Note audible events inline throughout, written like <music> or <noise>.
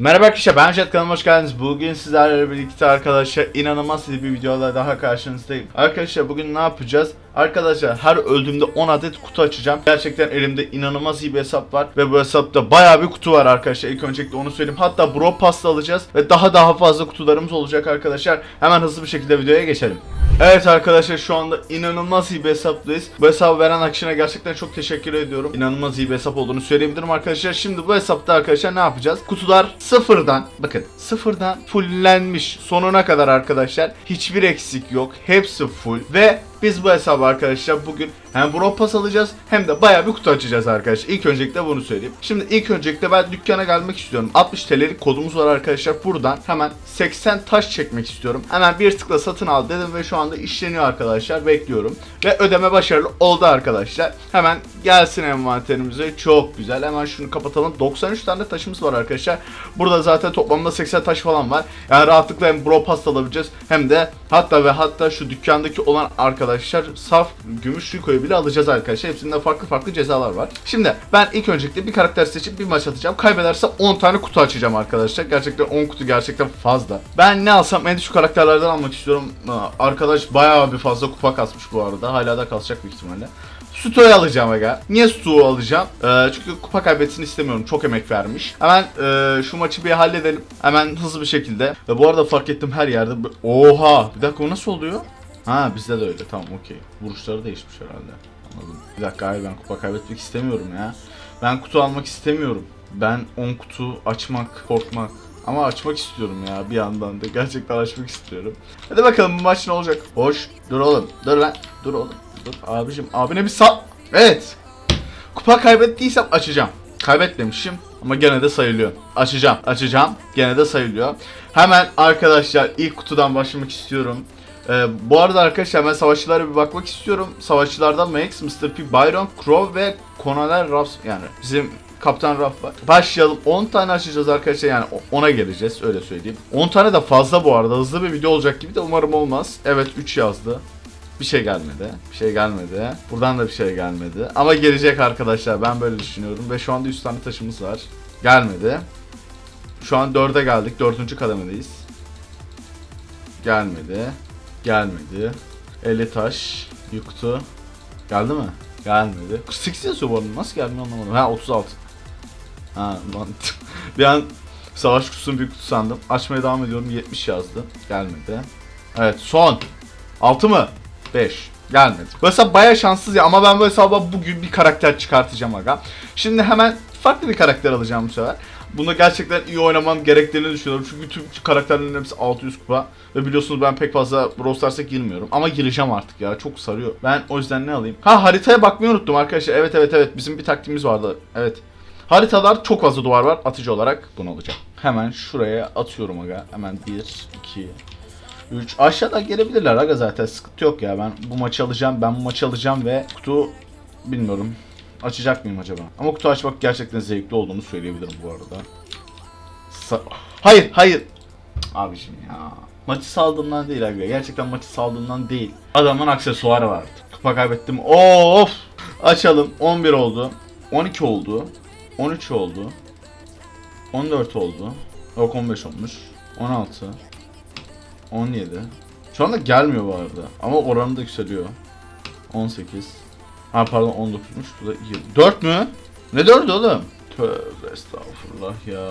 Merhaba arkadaşlar ben Jet kanalıma hoş geldiniz. Bugün sizlerle birlikte arkadaşlar inanılmaz bir videoda daha karşınızdayım. Arkadaşlar bugün ne yapacağız? Arkadaşlar her öldüğümde 10 adet kutu açacağım. Gerçekten elimde inanılmaz iyi bir hesap var. Ve bu hesapta bayağı bir kutu var arkadaşlar. İlk öncelikle onu söyleyeyim. Hatta bro pasta alacağız. Ve daha daha fazla kutularımız olacak arkadaşlar. Hemen hızlı bir şekilde videoya geçelim. Evet arkadaşlar şu anda inanılmaz iyi bir hesaptayız. Bu hesabı veren Akşin'e gerçekten çok teşekkür ediyorum. İnanılmaz iyi bir hesap olduğunu söyleyebilirim arkadaşlar. Şimdi bu hesapta arkadaşlar ne yapacağız? Kutular sıfırdan bakın sıfırdan fullenmiş sonuna kadar arkadaşlar. Hiçbir eksik yok. Hepsi full ve biz bu hesabı arkadaşlar bugün hem Brawl Pass alacağız hem de bayağı bir kutu açacağız arkadaşlar. İlk öncelikle bunu söyleyeyim. Şimdi ilk öncelikle ben dükkana gelmek istiyorum. 60 TL'lik kodumuz var arkadaşlar. Buradan hemen 80 taş çekmek istiyorum. Hemen bir tıkla satın al dedim ve şu anda işleniyor arkadaşlar. Bekliyorum. Ve ödeme başarılı oldu arkadaşlar. Hemen gelsin envanterimize. Çok güzel. Hemen şunu kapatalım. 93 tane taşımız var arkadaşlar. Burada zaten toplamda 80 taş falan var. Yani rahatlıkla hem Brawl Pass alabileceğiz hem de hatta ve hatta şu dükkandaki olan arkadaşlar saf gümüş Rico'yu bile alacağız arkadaşlar. Hepsinde farklı farklı cezalar var. Şimdi ben ilk öncelikle bir karakter seçip bir maç atacağım. Kaybederse 10 tane kutu açacağım arkadaşlar. Gerçekten 10 kutu gerçekten fazla. Ben ne alsam en düşük karakterlerden almak istiyorum. Arkadaş bayağı bir fazla kupa kasmış bu arada. Hala da kasacak büyük ihtimalle. Suto'yu alacağım aga. Niye Suto'yu alacağım? Ee, çünkü kupa kaybetsin istemiyorum. Çok emek vermiş. Hemen e, şu maçı bir halledelim. Hemen hızlı bir şekilde. Ve bu arada fark ettim her yerde. Oha! Bir dakika o nasıl oluyor? Ha bizde de öyle. Tamam okey. Vuruşları değişmiş herhalde. Anladım. Bir dakika abi ben kupa kaybetmek istemiyorum ya. Ben kutu almak istemiyorum. Ben 10 kutu açmak, korkmak. Ama açmak istiyorum ya bir yandan da. Gerçekten açmak istiyorum. Hadi bakalım bu maç ne olacak? Hoş. Dur oğlum. Dur lan. Dur oğlum. Dur abicim. Abine bir sal. Evet. Kupa kaybettiysem açacağım. Kaybetmemişim ama gene de sayılıyor. Açacağım. Açacağım. Gene de sayılıyor. Hemen arkadaşlar ilk kutudan başlamak istiyorum. Ee, bu arada arkadaşlar ben savaşçılara bir bakmak istiyorum. Savaşçılardan Max, Mr. P, Byron, Crow ve Konaler Ruffs yani bizim Kaptan Ruff var. Başlayalım. 10 tane açacağız arkadaşlar yani o- ona geleceğiz öyle söyleyeyim. 10 tane de fazla bu arada. Hızlı bir video olacak gibi de umarım olmaz. Evet 3 yazdı. Bir şey gelmedi. Bir şey gelmedi. Buradan da bir şey gelmedi. Ama gelecek arkadaşlar. Ben böyle düşünüyorum. Ve şu anda 100 tane taşımız var. Gelmedi. Şu an 4'e geldik. 4. kademedeyiz. Gelmedi. Gelmedi. 50 taş. Yuktu. Geldi mi? Gelmedi. 48 yazıyor bu arada. Nasıl gelmiyor anlamadım. Ha 36. Ha lan. <laughs> bir an savaş kutusunun bir kutu sandım. Açmaya devam ediyorum. 70 yazdı. Gelmedi. Evet son. 6 mı? 5. Gelmedi. Bu hesap baya şanssız ya ama ben bu hesaba bugün bir karakter çıkartacağım aga. Şimdi hemen farklı bir karakter alacağım bu sefer. Bunda gerçekten iyi oynamam gerektiğini düşünüyorum. Çünkü tüm karakterlerin hepsi 600 kupa. Ve biliyorsunuz ben pek fazla Brawl Stars'a girmiyorum. Ama gireceğim artık ya. Çok sarıyor. Ben o yüzden ne alayım? Ha haritaya bakmayı unuttum arkadaşlar. Evet evet evet. Bizim bir taktiğimiz vardı. Evet. Haritalar çok fazla duvar var. Atıcı olarak bunu alacağım. Hemen şuraya atıyorum aga. Hemen 1, 2, 3. Aşağıda gelebilirler aga zaten. Sıkıntı yok ya. Ben bu maçı alacağım. Ben bu maçı alacağım ve kutu bilmiyorum. Açacak mıyım acaba? Ama kutu açmak gerçekten zevkli olduğunu söyleyebilirim bu arada. Sa- hayır, hayır. Abiciğim ya. Maçı saldığımdan değil abi. Gerçekten maçı saldığımdan değil. Adamın aksesuarı vardı. Kupa kaybettim. Of! Açalım. 11 oldu. 12 oldu. 13 oldu. 14 oldu. Yok 15 olmuş. 16. 17. Şu anda gelmiyor bu arada. Ama oranı da yükseliyor. 18. Ha pardon 19'muş. Bu da 20. 4 mü? Ne 4 oğlum? Tövbe estağfurullah ya.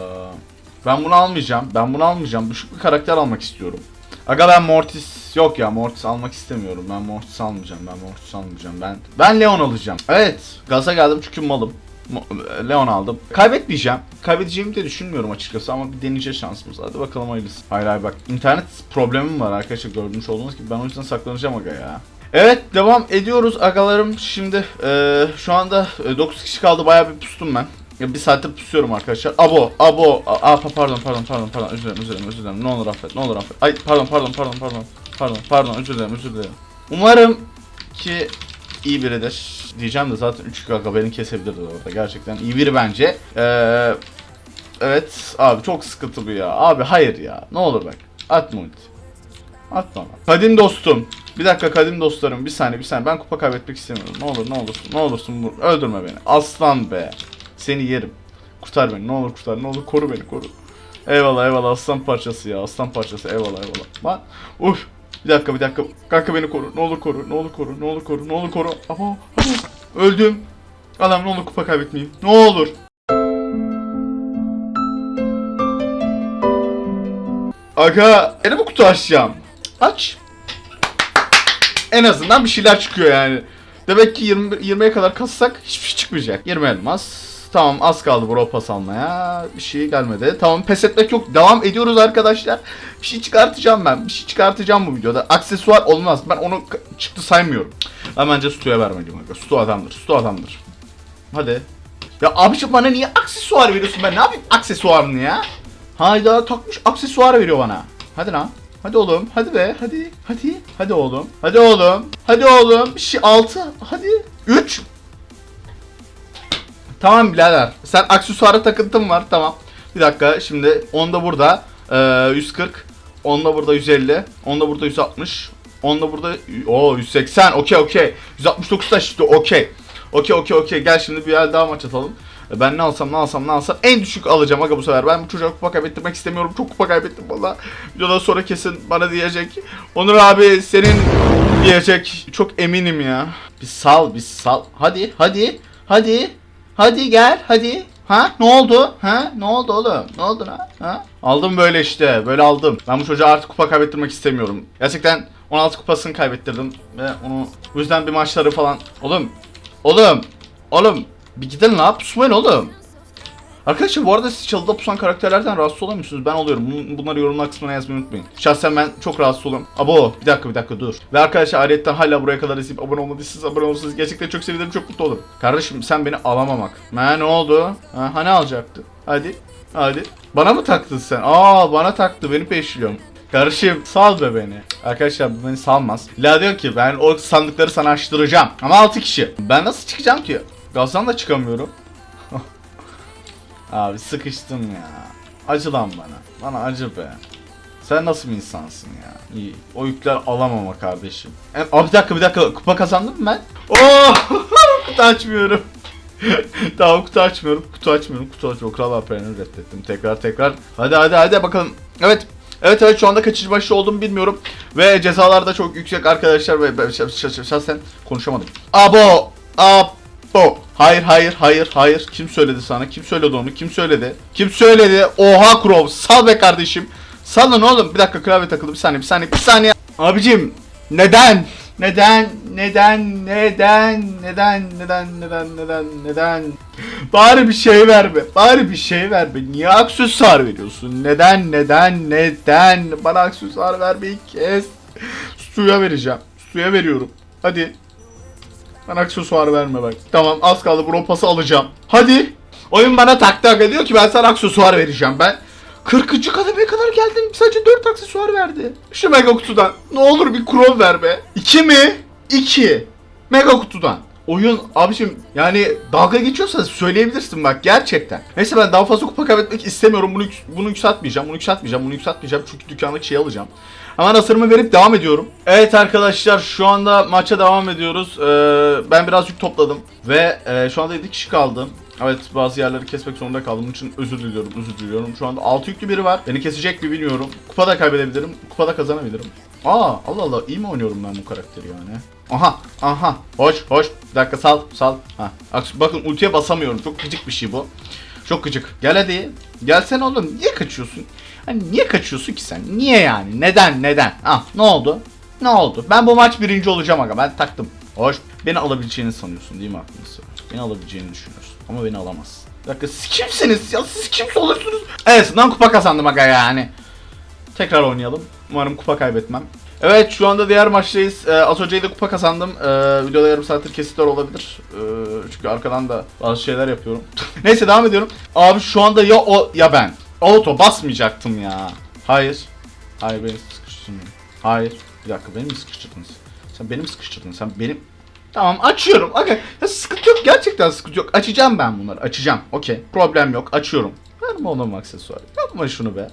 Ben bunu almayacağım. Ben bunu almayacağım. Düşük bir karakter almak istiyorum. Aga ben Mortis yok ya Mortis almak istemiyorum. Ben Mortis almayacağım. Ben Mortis almayacağım. Ben ben Leon alacağım. Evet. Gaza geldim çünkü malım. Mo- Leon aldım. Kaybetmeyeceğim. Kaybedeceğimi de düşünmüyorum açıkçası ama bir deneyeceğiz şansımız. Hadi bakalım hayırlısı. Hayır hayır bak internet problemim var arkadaşlar gördüğünüz olduğunuz gibi. Ben o yüzden saklanacağım aga ya. Evet devam ediyoruz agalarım. Şimdi eee, şu anda 9 kişi kaldı. Bayağı bir pustum ben. Ya bir saattir pusuyorum arkadaşlar. Abo, abo. Aa pa- pardon, pardon, pardon, pardon. Özür dilerim, özür dilerim, özür dilerim. Ne olur affet, ne olur affet. Ay pardon, pardon, pardon, pardon. Pardon, pardon, özür dilerim, özür dilerim. Umarım ki iyi biridir. Diyeceğim de zaten 3 kaka beni kesebilirdi orada. Gerçekten iyi biri bence. Eee Evet abi çok sıkıntı bu ya. Abi hayır ya. Ne olur bak. Atma ulti. Atma. lan. Kadim dostum. Bir dakika kadim dostlarım. Bir saniye bir saniye. Ben kupa kaybetmek istemiyorum. Ne olur ne olursun. Ne olursun. Öldürme beni. Aslan be. Seni yerim. Kurtar beni. Ne olur kurtar. Ne olur koru beni koru. Eyvallah eyvallah aslan parçası ya aslan parçası eyvallah eyvallah. Lan uf bir dakika bir dakika. Kanka beni koru. Ne olur koru. Ne olur koru. Ne olur koru. Ne olur koru. Abo. Öldüm. Adam ne olur kupa kaybetmeyeyim. Ne olur. Aga yine mi kutu açacağım? Aç. En azından bir şeyler çıkıyor yani. Demek ki 20 20'ye kadar kassak hiçbir şey çıkmayacak. 20 elmas. Tamam az kaldı bro pas almaya. Bir şey gelmedi. Tamam pes etmek yok. Devam ediyoruz arkadaşlar. Bir şey çıkartacağım ben. Bir şey çıkartacağım bu videoda. Aksesuar olmaz. Ben onu çıktı saymıyorum. Ben bence Stu'ya vermeliyim. Stu adamdır. Stu adamdır. Hadi. Ya abiciğim bana niye aksesuar veriyorsun ben? Ne yapayım aksesuarını ya? Hayda takmış aksesuar veriyor bana. Hadi lan. Hadi oğlum. Hadi be. Hadi. Hadi. Hadi oğlum. Hadi oğlum. Hadi oğlum. Bir şey 6. Hadi. 3. Tamam birader. Sen aksesuara takıntın var. Tamam. Bir dakika. Şimdi onda burada ee, 140. Onda burada 150. Onda burada 160. Onda burada o 180. Okey okey. 169 taş işte okey. Okey okey okey. Gel şimdi bir yer daha maç atalım. E, Ben ne alsam ne alsam ne alsam en düşük alacağım aga bu sefer. Ben bu çocuğa kupa kaybettirmek istemiyorum. Çok kupa kaybettim valla. Videodan sonra kesin bana diyecek. Onur abi senin diyecek. Çok eminim ya. Bir sal bir sal. Hadi hadi hadi. Hadi gel hadi. Ha ne oldu? Ha ne oldu oğlum? Ne oldu lan? Ha? Aldım böyle işte. Böyle aldım. Ben bu çocuğa artık kupa kaybettirmek istemiyorum. Gerçekten 16 kupasını kaybettirdim ve onu bu yüzden bir maçları falan. Oğlum. Oğlum. Oğlum. Bir gidin la pusmayın oğlum. Arkadaşlar bu arada siz çalıda pusan karakterlerden rahatsız olur musunuz? Ben oluyorum. Bun- Bunları yorumlar kısmına yazmayı unutmayın. Şahsen ben çok rahatsız oluyorum. Abo bir dakika bir dakika dur. Ve arkadaşlar ayrıca hala buraya kadar izleyip abone olmadıysanız abone olursanız gerçekten çok sevinirim çok mutlu olurum. Kardeşim sen beni alamamak. Ha ne oldu? Ha, hani alacaktı? Hadi. Hadi. Bana mı taktın sen? Aa bana taktı beni peşliyorum. Kardeşim sal be beni. Arkadaşlar bu beni salmaz. La diyor ki ben o sandıkları sana açtıracağım. Ama 6 kişi. Ben nasıl çıkacağım ki? Gazdan da çıkamıyorum. Abi sıkıştım ya. Acı lan bana. Bana acı be. Sen nasıl bir insansın ya? İyi. O yükler alamama kardeşim. E, abi bir dakika bir dakika. Kupa kazandım mı ben? Oh! kutu açmıyorum. tamam kutu açmıyorum. Kutu açmıyorum. Kutu açmıyorum. Kral AP'ni reddettim. Tekrar tekrar. Hadi hadi hadi bakalım. Evet. Evet evet şu anda kaçıncı başlı olduğumu bilmiyorum. Ve cezalar da çok yüksek arkadaşlar. Ve şahsen konuşamadım. Abo! Abo! Hayır hayır hayır hayır. Kim söyledi sana? Kim söyledi onu? Kim söyledi? Kim söyledi? Oha Crow. Sal be kardeşim. Salın oğlum. Bir dakika klavye takıldı. Bir saniye bir saniye bir saniye. Abicim neden? Neden? Neden? Neden? Neden? Neden? Neden? Neden? Neden? Bari bir şey ver be. Bari bir şey ver be. Niye aksesuar veriyorsun? Neden? Neden? Neden? Bana aksesuar vermeyi kes. Suya vereceğim. Suya veriyorum. Hadi. Bana aksesuar verme bak. Tamam az kaldı bro pası alacağım. Hadi. Oyun bana taktı aga diyor ki ben sana aksesuar vereceğim. Ben 40. kademeye kadar geldim. Sadece 4 aksesuar verdi. Şu mega kutudan. Ne olur bir krom ver be. 2 mi? 2. Mega kutudan. Oyun abiciğim yani dalga geçiyorsanız söyleyebilirsin bak gerçekten. Neyse ben daha fazla kupa kaybetmek istemiyorum. Bunu bunu yükseltmeyeceğim. Bunu yükseltmeyeceğim. Bunu yükseltmeyeceğim. Çünkü dükkandaki şeyi alacağım. Hemen hasarımı verip devam ediyorum. Evet arkadaşlar şu anda maça devam ediyoruz. Ee, ben biraz yük topladım. Ve e, şu anda 7 kişi kaldı. Evet bazı yerleri kesmek zorunda kaldım. Bunun için özür diliyorum, özür diliyorum. Şu anda 6 yüklü biri var. Beni kesecek mi bilmiyorum. Kupada kaybedebilirim. Kupada kazanabilirim. Aa Allah Allah iyi mi oynuyorum ben bu karakteri yani? Aha aha hoş hoş bir dakika sal sal. Ha. Bakın ultiye basamıyorum. Çok gıcık bir şey bu. Çok gıcık. Gel hadi. Gelsene oğlum. Niye kaçıyorsun? Hani niye kaçıyorsun ki sen? Niye yani? Neden? Neden? Ah ne oldu? Ne oldu? Ben bu maç birinci olacağım aga. Ben taktım. Hoş. Beni alabileceğini sanıyorsun değil mi aklını sıra? Beni alabileceğini düşünüyorsun. Ama beni alamazsın. Bir dakika siz kimsiniz ya? Siz kimse olursunuz? En azından kupa kazandım aga yani. Tekrar oynayalım. Umarım kupa kaybetmem. Evet şu anda diğer maçtayız. Ee, az önce de kupa kazandım. Ee, videoda yarım saattir kesitler olabilir. Ee, çünkü arkadan da bazı şeyler yapıyorum. <laughs> Neyse devam ediyorum. Abi şu anda ya o ya ben. Auto basmayacaktım ya. Hayır. Hayır beni sıkıştırdın. Hayır. Bir dakika beni mi sıkıştırdın? Sen beni mi sıkıştırdın? Sen benim... Tamam açıyorum. Okay. Ya sıkıntı yok. Gerçekten sıkıntı yok. Açacağım ben bunları. Açacağım. Okey. Problem yok. Açıyorum. Verme oğlum aksesuar. Yapma şunu be.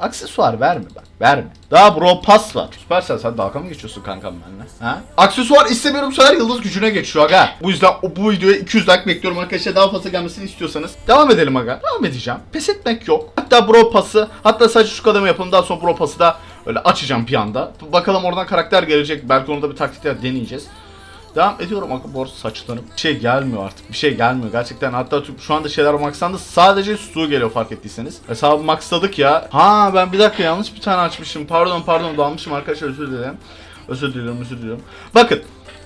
Aksesuar verme bak. Verme. Daha bro pas var. Süpersel sen dalga mı geçiyorsun kankam benimle? Ha? Aksesuar istemiyorum sefer yıldız gücüne geçiyor aga. Bu yüzden bu videoya 200 like bekliyorum arkadaşlar. Daha fazla gelmesini istiyorsanız. Devam edelim aga. Devam edeceğim. Pes etmek yok. Hatta bro pası. Hatta sadece şu kademe yapalım. Daha sonra bro pası da öyle açacağım bir anda. Bakalım oradan karakter gelecek. Belki onu da bir taktikler deneyeceğiz. Devam ediyorum arada saçlarım. Bir şey gelmiyor artık. Bir şey gelmiyor gerçekten. Hatta şu anda şeyler maxlandı. Sadece su geliyor fark ettiyseniz. Hesabı maxladık ya. Ha ben bir dakika yanlış bir tane açmışım. Pardon pardon dalmışım arkadaşlar özür dilerim. Özür dilerim özür dilerim. Bakın.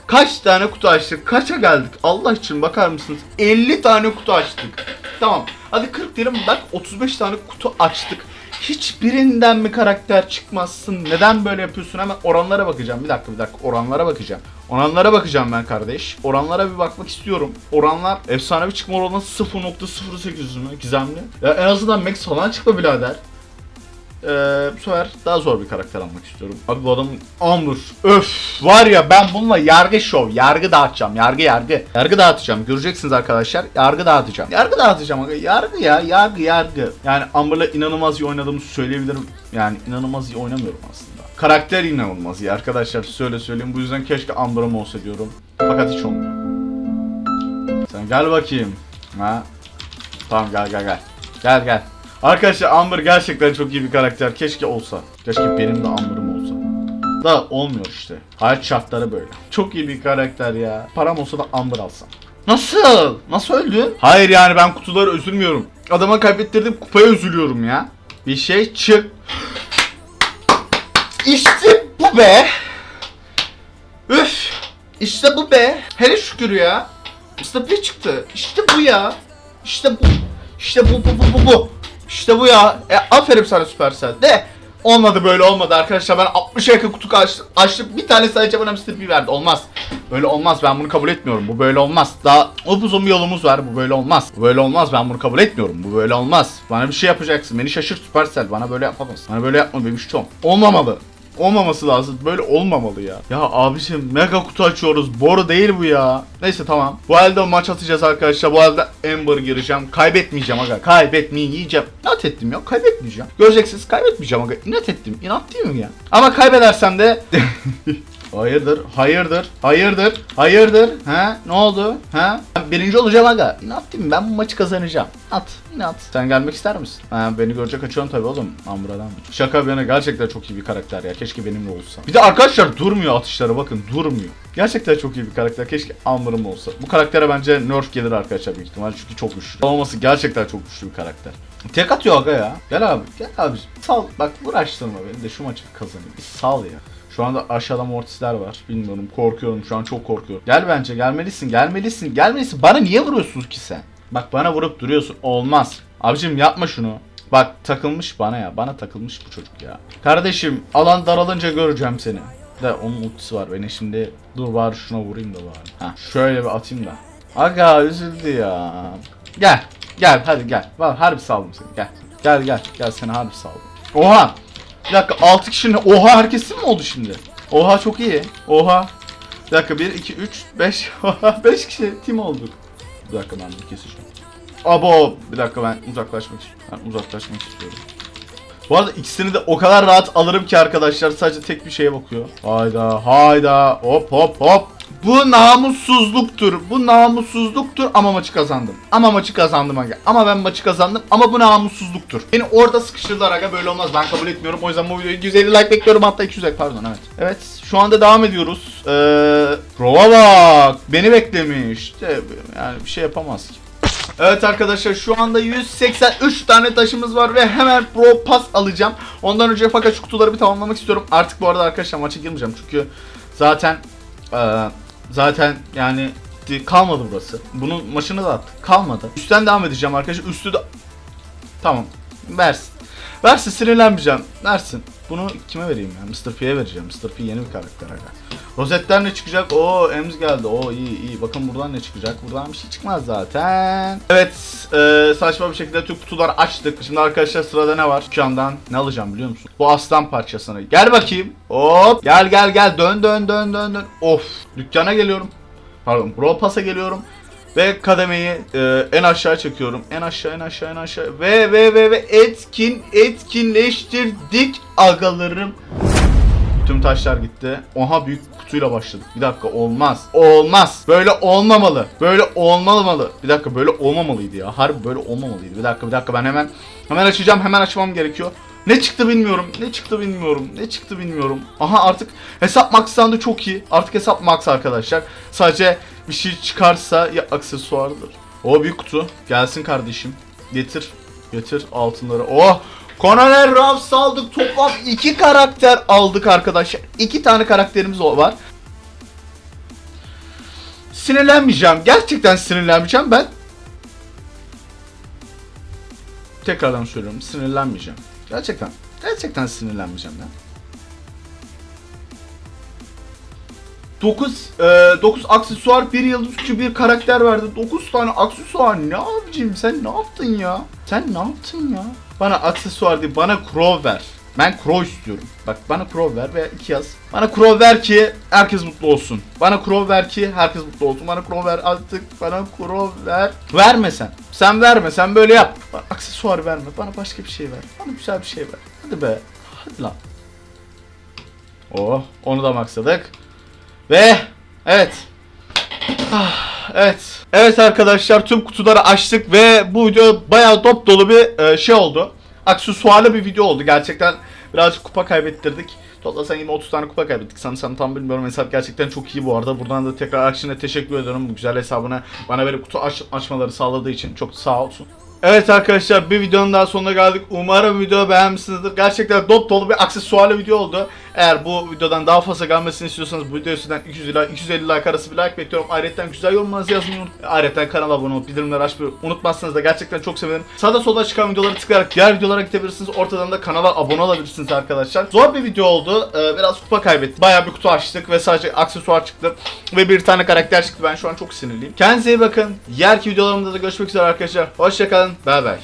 Kaç tane kutu açtık? Kaça geldik? Allah için bakar mısınız? 50 tane kutu açtık. Tamam. Hadi 40 diyelim bak 35 tane kutu açtık. Hiçbirinden mi karakter çıkmazsın? Neden böyle yapıyorsun? Hemen oranlara bakacağım. Bir dakika bir dakika oranlara bakacağım. Oranlara bakacağım ben kardeş. Oranlara bir bakmak istiyorum. Oranlar efsanevi çıkma oranı 0.08 mi? Gizemli. Ya en azından Max falan çıkma birader. Ee, bu sefer daha zor bir karakter almak istiyorum. Abi bu adamın Amber. Öf var ya ben bununla yargı şov, yargı dağıtacağım. Yargı yargı. Yargı dağıtacağım. Göreceksiniz arkadaşlar. Yargı dağıtacağım. Yargı dağıtacağım. Yargı ya. Yargı yargı. Yani Amber'la inanılmaz iyi oynadığımı söyleyebilirim. Yani inanılmaz iyi oynamıyorum aslında. Karakter inanılmaz iyi arkadaşlar. Söyle söyleyeyim. Bu yüzden keşke Amber'ım olsa diyorum. Fakat hiç olmuyor. Sen gel bakayım. Ha? Tamam gel gel gel. Gel gel. Arkadaşlar Amber gerçekten çok iyi bir karakter. Keşke olsa. Keşke benim de Amber'ım olsa. Da olmuyor işte. Hayat şartları böyle. Çok iyi bir karakter ya. Param olsa da Amber alsam. Nasıl? Nasıl öldün? Hayır yani ben kutuları üzülmüyorum. Adama kaybettirdim kupaya üzülüyorum ya. Bir şey çık. İşte bu be. Üf. İşte bu be. Hele şükür ya. İşte bir çıktı. İşte bu ya. İşte bu. İşte bu bu bu bu bu. İşte bu ya. E, aferin sana Supercell. De. Olmadı böyle olmadı arkadaşlar. Ben 60 yakın kutu açtım. açtım. Bir tane sadece bana Mr. P verdi. Olmaz. Böyle olmaz. Ben bunu kabul etmiyorum. Bu böyle olmaz. Daha upuzun bir yolumuz var. Bu böyle olmaz. Bu böyle olmaz. Ben bunu kabul etmiyorum. Bu böyle olmaz. Bana bir şey yapacaksın. Beni şaşırt Supercell. Bana böyle yapamazsın. Bana böyle yapma bebiş Tom. Olmamalı. Olmaması lazım. Böyle olmamalı ya. Ya abiciğim mega kutu açıyoruz. Boru değil bu ya. Neyse tamam. Bu halde maç atacağız arkadaşlar. Bu halde Ember gireceğim. Kaybetmeyeceğim aga. Kaybetmeyeceğim. İnat ettim ya. Kaybetmeyeceğim. Göreceksiniz kaybetmeyeceğim aga. İnat ettim. İnat değil mi ya? Ama kaybedersem de... <laughs> Hayırdır, hayırdır, hayırdır, hayırdır. He? Ne oldu? He? Ben birinci olacağım aga. İnat değil mi? Ben bu maçı kazanacağım. At, inat. Sen gelmek ister misin? Ha, beni görecek açıyorum tabii oğlum. Ambradan. Şaka bir yana gerçekten çok iyi bir karakter ya. Keşke benimle olsa. Bir de arkadaşlar durmuyor atışları bakın durmuyor. Gerçekten çok iyi bir karakter. Keşke Amber'ım olsa. Bu karaktere bence nerf gelir arkadaşlar büyük ihtimalle çünkü çok güçlü. Olması gerçekten çok güçlü bir karakter. Tek atıyor aga ya. Gel abi, gel abi. Sal. Bak uğraştırma beni de şu maçı kazanayım. Bir sal ya. Şu anda aşağıda mortisler var. Bilmiyorum korkuyorum şu an çok korkuyorum. Gel bence gelmelisin gelmelisin gelmelisin. Bana niye vuruyorsun ki sen? Bak bana vurup duruyorsun. Olmaz. Abicim yapma şunu. Bak takılmış bana ya. Bana takılmış bu çocuk ya. Kardeşim alan daralınca göreceğim seni. De onun ultisi var. Beni şimdi dur bari şuna vurayım da bari. Ha şöyle bir atayım da. Aga üzüldü ya. Gel. Gel hadi gel. Var harbi saldım seni. Gel. Gel gel. Gel seni harbi saldım. Oha. Bir dakika 6 kişinin oha herkesin mi oldu şimdi? Oha çok iyi. Oha. Bir dakika 1 2 3 5 5 kişi team olduk. Bir dakika ben bunu keseceğim. Abo bir dakika ben uzaklaşmak istiyorum. Ben uzaklaşmak istiyorum. Bu arada ikisini de o kadar rahat alırım ki arkadaşlar sadece tek bir şeye bakıyor. Hayda hayda hop hop hop. Bu namussuzluktur. Bu namussuzluktur ama maçı kazandım. Ama maçı kazandım aga. Ama ben maçı kazandım ama bu namussuzluktur. Beni orada sıkıştırdılar aga böyle olmaz. Ben kabul etmiyorum. O yüzden bu videoyu 150 like bekliyorum hatta 200 like pardon evet. Evet şu anda devam ediyoruz. Ee, Rova bak. Beni beklemiş. Yani bir şey yapamaz ki. Evet arkadaşlar şu anda 183 tane taşımız var ve hemen pro pass alacağım. Ondan önce fakat şu kutuları bir tamamlamak istiyorum. Artık bu arada arkadaşlar maça girmeyeceğim çünkü zaten eee, zaten yani kalmadı burası. Bunun maçını da attık. Kalmadı. Üstten devam edeceğim arkadaşlar. Üstü de Tamam. Versin. Versin sinirlenmeyeceğim. Versin. Bunu kime vereyim ya? Mr. P'ye vereceğim. Mr. P yeni bir karakter aga. Rozetler ne çıkacak? Oo Ems geldi. Oo iyi iyi. Bakın buradan ne çıkacak? Buradan bir şey çıkmaz zaten. Evet. e, saçma bir şekilde tüm kutular açtık. Şimdi arkadaşlar sırada ne var? Dükkandan ne alacağım biliyor musun? Bu aslan parçasını. Gel bakayım. Hop. Gel gel gel. Dön dön dön dön dön. Of. Dükkana geliyorum. Pardon. Bro Pass'a geliyorum. Ve kademeyi e, en aşağı çekiyorum. En aşağı, en aşağı, en aşağı. Ve ve ve ve etkin, etkinleştirdik agalarım. Tüm taşlar gitti. Oha büyük kutuyla başladık. Bir dakika olmaz. Olmaz. Böyle olmamalı. Böyle olmamalı. Bir dakika böyle olmamalıydı ya. Harbi böyle olmamalıydı. Bir dakika bir dakika ben hemen hemen açacağım. Hemen açmam gerekiyor. Ne çıktı bilmiyorum. Ne çıktı bilmiyorum. Ne çıktı bilmiyorum. Aha artık hesap max'tan çok iyi. Artık hesap max arkadaşlar. Sadece bir şey çıkarsa ya aksesuardır. O büyük kutu. Gelsin kardeşim. Getir. Getir altınları. Oh! Colonel Ruffs aldık. Toplam iki karakter aldık arkadaşlar. İki tane karakterimiz var. Sinirlenmeyeceğim. Gerçekten sinirlenmeyeceğim. Ben tekrardan söylüyorum. Sinirlenmeyeceğim. Gerçekten. Gerçekten sinirlenmeyeceğim ben. 9 9 aksesuar, bir yıldız gücü, bir karakter verdi. 9 tane aksesuar ne abicim sen ne yaptın ya? Sen ne yaptın ya? Bana aksesuar değil, bana crow ver. Ben crow istiyorum. Bak bana crow ver veya iki yaz. Bana crow ver ki herkes mutlu olsun. Bana crow ver ki herkes mutlu olsun. Bana crow ver artık. Bana crow ver. Verme sen. Sen verme. Sen böyle yap. Bana aksesuar verme. Bana başka bir şey ver. Bana güzel bir şey ver. Hadi be. Hadi lan. Oh, onu da maksadık. Ve evet. Ah, evet. Evet arkadaşlar tüm kutuları açtık ve bu video bayağı top dolu bir e, şey oldu. Aksesuarlı bir video oldu. Gerçekten birazcık kupa kaybettirdik. Toplasan yine 30 tane kupa kaybettik. Sanırsam tam bilmiyorum. Hesap gerçekten çok iyi bu arada. Buradan da tekrar Akşin'e teşekkür ediyorum. Bu güzel hesabına bana böyle kutu aç- açmaları sağladığı için. Çok sağ olsun. Evet arkadaşlar bir videonun daha sonuna geldik. Umarım video beğenmişsinizdir. Gerçekten dop dolu bir aksesuarlı video oldu. Eğer bu videodan daha fazla gelmesini istiyorsanız bu videoya sizden 200 ila 250 like arası bir like bekliyorum. Ayrıca güzel yorumlarınızı yazmayı unutmayın. Ayrıca kanala abone olup bildirimleri açmayı unutmazsanız da gerçekten çok sevinirim. Sağda solda çıkan videoları tıklayarak diğer videolara gidebilirsiniz. Ortadan da kanala abone olabilirsiniz arkadaşlar. Zor bir video oldu. Ee, biraz kupa kaybettik. Bayağı bir kutu açtık ve sadece aksesuar çıktı. Ve bir tane karakter çıktı. Ben şu an çok sinirliyim. Kendinize iyi bakın. Diğerki videolarımda da görüşmek üzere arkadaşlar. Hoşçakalın. Bay bay.